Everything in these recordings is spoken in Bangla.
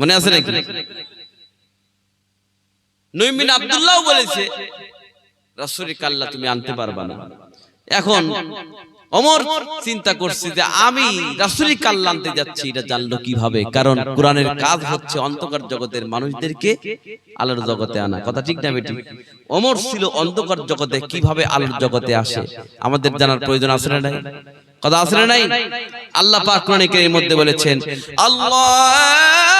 মনে আছে নাকি? নইমিন আব্দুল্লাহ বলেছে, রাসূলের কাল্লা তুমি আনতে পারবা না। এখন অমর চিন্তা করছে যে আমি রাসূলের কাল্লা আনতে যাচ্ছি, এটা জানলো কীভাবে? কারণ কোরআনের কাজ হচ্ছে অন্ধকার জগতের মানুষদেরকে আলোর জগতে আনা। কথা ঠিক না বেটি? অমর ছিল অন্ধকার জগতে, কীভাবে আলোর জগতে আসে? আমাদের জানার প্রয়োজন আছে না নাই? কথা আছে না নাই? আল্লাহ পাক কোরআনে কারীমের মধ্যে বলেছেন, আল্লাহু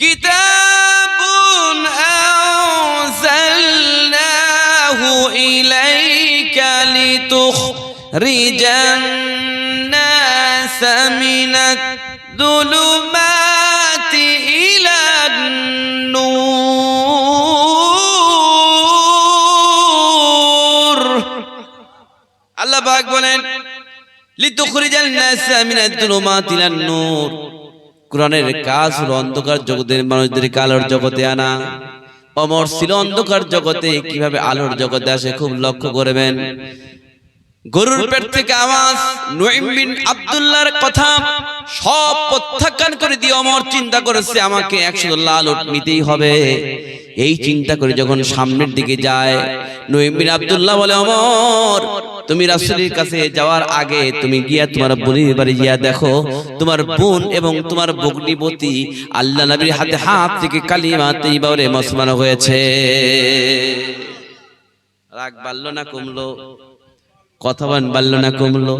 كتاب أنزلناه إليك لتخرج الناس من الظلمات إلى النور. الله باك بولين لتخرج الناس من الظلمات إلى النور. কোরআনের কাজ হলো অন্ধকার জগতের মানুষদেরকে আলোর জগতে আনা। অমর ছিল অন্ধকার জগতে, কীভাবে আলোর জগতে আসে খুব লক্ষ্য করবেন। গরুর পেট থেকে আওয়াজ বিন আব্দুল্লাহর কথা সব প্রত্যাখ্যান করে দিয়ে অমর চিন্তা করেছে আমাকে একশো লাল উট নিতেই হবে। এই চিন্তা করে যখন সামনের দিকে যায় বিন আব্দুল্লাহ বলে অমর তুমি রাসূলের কাছে যাওয়ার আগে তুমি গিয়া তোমার বোনের বাড়ি গিয়া দেখো তোমার বোন এবং তোমার বগ্নিবতী আল্লাহ নবীর হাতে হাত থেকে কালিমা তৈবারে মুসলমান হয়েছে রাগ বাড়লো না কমলো কথা বাড়লো না কমলো।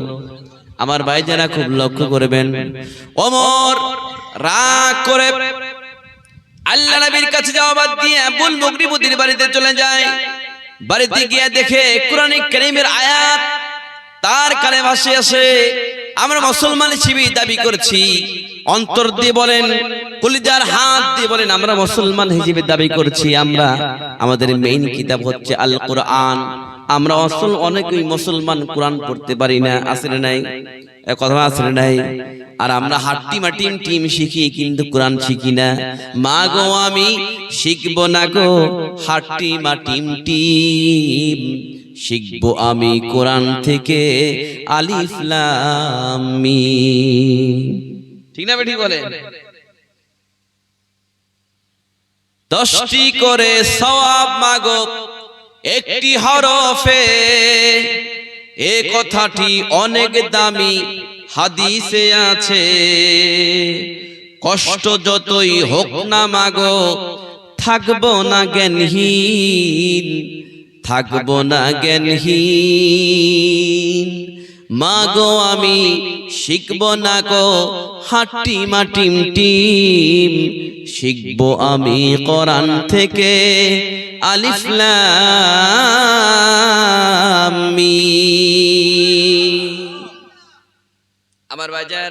আমার ভাই যারা খুব লক্ষ্য করবেন। অমর রাগ করে আল্লাহ নবীর কাছে যাওয়া বাদ দিয়ে বুল মগরিবুদ্দিন বাড়িতে চলে যায়। বাড়িতে গিয়ে দেখে কোরআন কারীমের আয়াত তার কানে ভাসে আসে। আমরা মুসলমান হিসেবে দাবি করছি, অন্তর দিয়ে বলেন, কলিজার হাত দিয়ে বলেন, আমরা মুসলমান হিসেবে দাবি করছি। আমরা, আমাদের মেইন কিতাব হচ্ছে আল কোরআন আমরা অসল অনেকেই মুসলমান কোরআন পড়তে পারি না আসলে নাই? কথা আসলে নাই? আর আমরা হাট্টি মাটিম টিম শিখি, কিন্তু কোরআন শিখি না। মা গো, আমি শিখব না গো হাট্টি মাটিম টিম। শিখব আমি কোরআন থেকে আলিফ লাম মিম। ঠিক না বেটি বলে? দশটি করে সওয়াব মাগো একটি হরফে এ কথাটি অনেক দামি হাদিসে আছে। কষ্ট যতই হোক না মাগো, থাকব না জ্ঞানহীন, থাকব না জ্ঞানহীন। মাগো, আমি শিখব না গো হাটি মাটিম টিম। শিখব আমি কোরআন থেকে আলিফ লাম আমার বাজার